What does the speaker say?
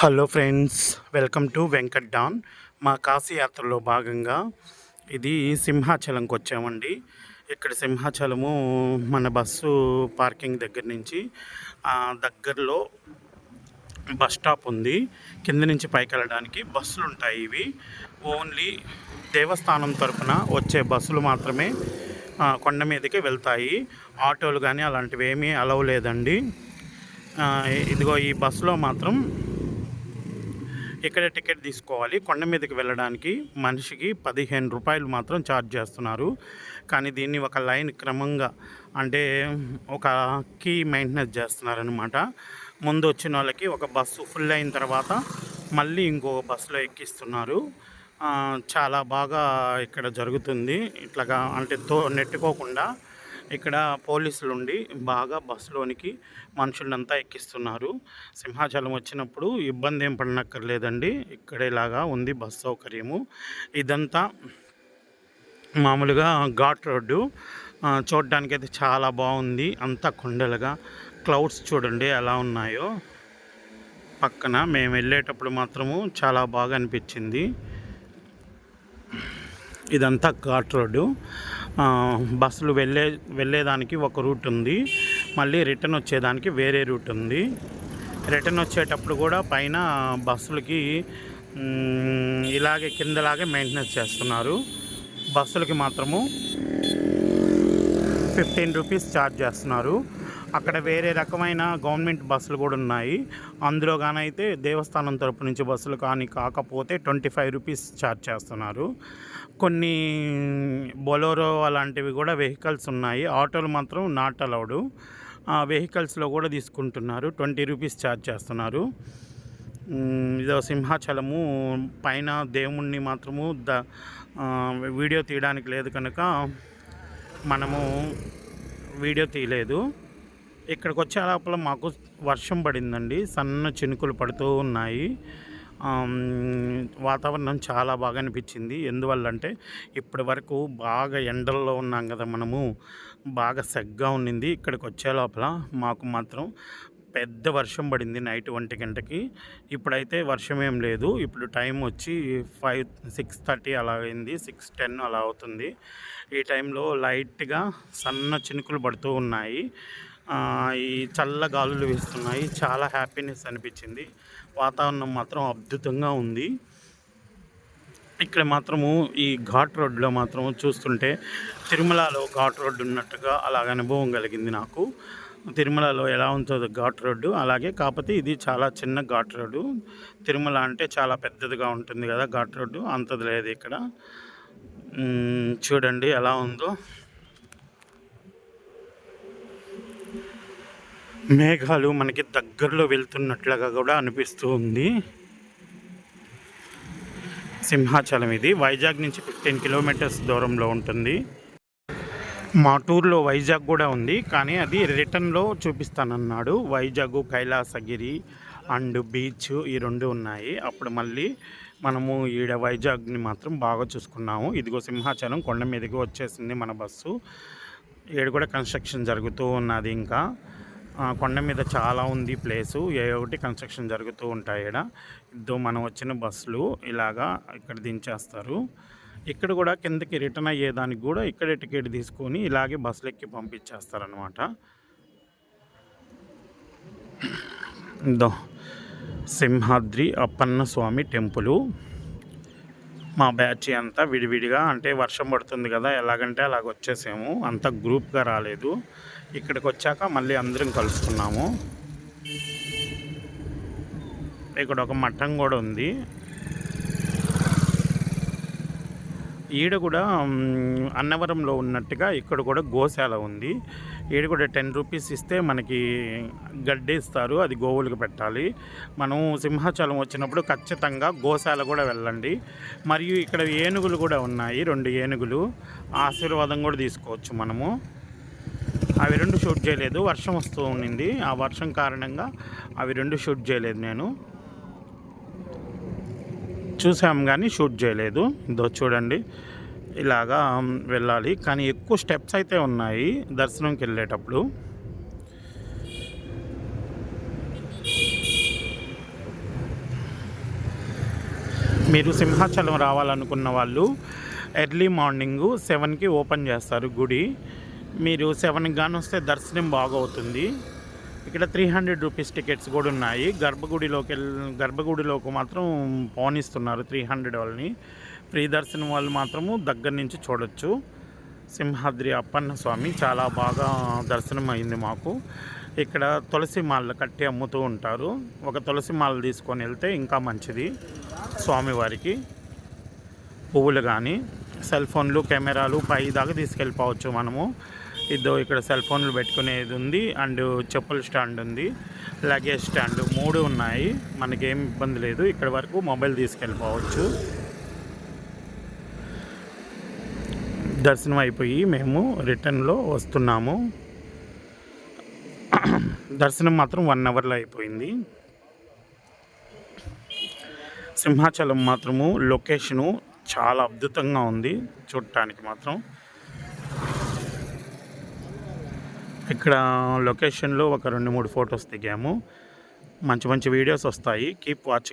Hello friends welcome to Venkat Don. మా కాశీ యాత్రలో భాగంగా ఇది సింహాచలంకి వచ్చామండి ఇక్కడ సింహాచలము మన బస్సు పార్కింగ్ దగ్గర నుంచి దగ్గరలో బస్ స్టాప్ ఉంది. కింద నుంచి పైకి వెళ్ళడానికి బస్సులు ఉంటాయి ఇవి. ఓన్లీ దేవస్థానం తరపున వచ్చే బస్సులు మాత్రమే కొండ మీదకి వెళ్తాయి. ఆటోలు కానీ అలాంటివి ఏమీ అలవ్ లేదండి. ఇదిగో ఈ బస్సులో మాత్రం ఇక్కడ టికెట్ తీసుకోవాలి. కొండ మీదకి వెళ్ళడానికి మనిషికి పదిహేను రూపాయలు మాత్రం ఛార్జ్ చేస్తున్నారు. కానీ దీన్ని ఒక లైన్ క్రమంగా అంటే ఒక కీ మెయింటెనెన్స్ చేస్తున్నారనమాట ముందు వచ్చిన వాళ్ళకి ఒక బస్సు ఫుల్ అయిన తర్వాత మళ్ళీ ఇంకో బస్సులో ఎక్కిస్తున్నారు. చాలా బాగా ఇక్కడ జరుగుతుంది. ఇట్లాగా అంటే తో నెట్టుకోకుండా ఇక్కడ పోలీసులు ఉండి బాగా బస్సులోనికి మనుషులంతా ఎక్కిస్తున్నారు. సింహాచలం వచ్చినప్పుడు ఇబ్బంది ఏం పడనక్కర్లేదండి ఇక్కడేలాగా ఉంది బస్ సౌకర్యము. ఇదంతా మామూలుగా ఘాట్ రోడ్డు. చూడడానికి అయితే చాలా బాగుంది. అంతా కొండలుగా. క్లౌడ్స్ చూడండి ఎలా ఉన్నాయో. పక్కన మేము వెళ్ళేటప్పుడు మాత్రము చాలా బాగా అనిపించింది ఇదంతా ఘాట్ రోడ్డు. బస్సులు వెళ్ళే వెళ్ళేదానికి ఒక రూట్ ఉంది. మళ్ళీ రిటర్న్ వచ్చేదానికి వేరే రూట్ ఉంది. రిటర్న్ వచ్చేటప్పుడు కూడా పైన బస్సులకి ఇలాగే కిందలాగే మెయింటెనెన్స్ చేస్తున్నారు. బస్సులకి మాత్రము ఫిఫ్టీన్ రూపీస్ ఛార్జ్ చేస్తున్నారు. అక్కడ వేరే రకమైన గవర్నమెంట్ బస్సులు కూడా ఉన్నాయి. అందులో కానైతే దేవస్థానం తరపు నుంచి బస్సులు కానీ కాకపోతే ట్వంటీ ఫైవ్ రూపీస్ ఛార్జ్ చేస్తున్నారు. కొన్ని బొలోరో అలాంటివి కూడా వెహికల్స్ ఉన్నాయి. ఆటోలు మాత్రం నాట్ అలౌడ్. వెహికల్స్లో కూడా తీసుకుంటున్నారు. ట్వంటీ రూపీస్ ఛార్జ్ చేస్తున్నారు. ఇదో సింహాచలము పైన దేవుణ్ణి మాత్రము ద వీడియో తీయడానికి లేదు కనుక మనము వీడియో తీయలేదు. ఇక్కడికి వచ్చే లోపల మాకు వర్షం పడిందండి. సన్న చినుకులు పడుతూ ఉన్నాయి. వాతావరణం చాలా బాగా అనిపించింది. ఎందువల్లంటే ఇప్పటి వరకు బాగా ఎండల్లో ఉన్నాం కదా మనము. బాగా సెగ్గా ఉన్నింది. ఇక్కడికి వచ్చే లోపల మాకు మాత్రం పెద్ద వర్షం పడింది నైట్ ఒంటి గంటకి. ఇప్పుడైతే వర్షం ఏం లేదు. ఇప్పుడు టైం వచ్చి ఫైవ్ సిక్స్ థర్టీ అలా అయింది. సిక్స్ టెన్ అలా అవుతుంది. ఈ టైంలో లైట్గా సన్న చినుకులు పడుతూ ఉన్నాయి. ఈ చల్ల గాలులు వీస్తున్నాయి. చాలా హ్యాపీనెస్ అనిపించింది. వాతావరణం మాత్రం అద్భుతంగా ఉంది. ఇక్కడ మాత్రము ఈ ఘాట్ రోడ్లో మాత్రం చూస్తుంటే తిరుమలలో ఘాట్ రోడ్డు ఉన్నట్టుగా అలాగ అనుభవం కలిగింది నాకు. తిరుమలలో ఎలా ఉంటుందో ఘాట్ రోడ్డు అలాగే కాకపోతే ఇది చాలా చిన్న ఘాట్ రోడ్డు. తిరుమల అంటే చాలా పెద్దదిగా ఉంటుంది కదా ఘాట్ రోడ్డు అంతది లేదు ఇక్కడ. చూడండి ఎలా ఉందో. మేఘాలు మనకి దగ్గరలో వెళ్తున్నట్లుగా కూడా అనిపిస్తూ ఉంది. సింహాచలం ఇది. వైజాగ్ నుంచి ఫిఫ్టీన్ కిలోమీటర్స్ దూరంలో ఉంటుంది. మా టూర్లో వైజాగ్ కూడా ఉంది కానీ అది రిటర్న్లో చూపిస్తానన్నాడు. వైజాగ్ కైలాసగిరి అండ్ బీచ్ ఈ రెండు ఉన్నాయి. అప్పుడు మళ్ళీ మనము ఈడ వైజాగ్ని మాత్రం బాగా చూసుకున్నాము. ఇదిగో సింహాచలం కొండ మీదకి వచ్చేసింది మన బస్సు. ఈడ కూడా కన్స్ట్రక్షన్ జరుగుతూ ఉన్నది ఇంకా. కొండ మీద చాలా ఉంది ప్లేసు. ఏ ఒకటి కన్స్ట్రక్షన్ జరుగుతూ ఉంటాయి ఇక్కడ ఇద్దరు మనం వచ్చిన బస్సులు ఇలాగా ఇక్కడ దించేస్తారు. ఇక్కడ కూడా కిందకి రిటర్న్ అయ్యేదానికి కూడా ఇక్కడే టికెట్ తీసుకొని ఇలాగే బస్సులు ఎక్కి పంపించేస్తారనమాట ఇదో సింహాద్రి అప్పన్న స్వామి టెంపులు. మా బ్యాచ్ అంతా విడివిడిగా అంటే వర్షం పడుతుంది కదా ఎలాగంటే అలాగ వచ్చేసాము. అంత గ్రూప్గా రాలేదు. ఇక్కడికి వచ్చాక మళ్ళీ అందరం కలుసుకున్నాము. ఇక్కడ ఒక మఠం కూడా ఉంది. ఈడ కూడా అన్నవరంలో ఉన్నట్టుగా ఇక్కడ కూడా గోశాల ఉంది. ఏడు కూడా టెన్ రూపీస్ ఇస్తే మనకి గడ్డి ఇస్తారు అది గోవులకు పెట్టాలి. మనం సింహాచలం వచ్చినప్పుడు ఖచ్చితంగా గోశాల కూడా వెళ్ళండి. మరియు ఇక్కడ ఏనుగులు కూడా ఉన్నాయి రెండు ఏనుగులు. ఆశీర్వాదం కూడా తీసుకోవచ్చు మనము. అవి రెండు షూట్ చేయలేదు వర్షం వస్తూ ఉండింది ఆ వర్షం కారణంగా అవి రెండు షూట్ చేయలేదు నేను. చూసాం కానీ షూట్ చేయలేదు. ఇదో చూడండి. ఇలాగా వెళ్ళాలి. కానీ ఎక్కువ స్టెప్స్ అయితే ఉన్నాయి దర్శనంకి వెళ్ళేటప్పుడు. మీరు సింహాచలం రావాలనుకున్న వాళ్ళు ఎర్లీ మార్నింగు సెవెన్కి ఓపెన్ చేస్తారు గుడి. మీరు సెవెన్కి కానీ వస్తే దర్శనం బాగవుతుంది. ఇక్కడ త్రీ హండ్రెడ్ రూపీస్ టికెట్స్ కూడా ఉన్నాయి. గర్భగుడిలోకి వెళ్ళి గర్భగుడిలోకి మాత్రం పోనిస్తున్నారు త్రీ హండ్రెడ్ వాళ్ళని. ఫ్రీ దర్శనం వాళ్ళు మాత్రము దగ్గర నుంచి చూడొచ్చు. సింహాద్రి అప్పన్న స్వామి చాలా బాగా దర్శనం అయింది మాకు. ఇక్కడ తులసి మాలలు కట్టి అమ్ముతూ ఉంటారు. ఒక తులసి మాల తీసుకొని వెళ్తే ఇంకా మంచిది స్వామివారికి. పువ్వులు కానీ సెల్ ఫోన్లు కెమెరాలు పై దాకా తీసుకెళ్ళిపోవచ్చు మనము. ఇదో ఇక్కడ సెల్ ఫోన్లు పెట్టుకునేది ఉంది అండ్ చెప్పుల స్టాండ్ ఉంది లగేజ్ స్టాండ్ మూడు ఉన్నాయి. మనకేం ఇబ్బంది లేదు ఇక్కడ వరకు మొబైల్ తీసుకెళ్ళిపోవచ్చు. దర్శనం అయిపోయి మేము రిటర్న్లో వస్తున్నాము. దర్శనం మాత్రం వన్ అవర్లో అయిపోయింది. సింహాచలం మాత్రము లొకేషను చాలా అద్భుతంగా ఉంది చూడటానికి మాత్రం. ఇక్కడ లొకేషన్లో ఒక రెండు మూడు ఫొటోస్ దిగాము. మంచి మంచి వీడియోస్ వస్తాయి. Keep watching.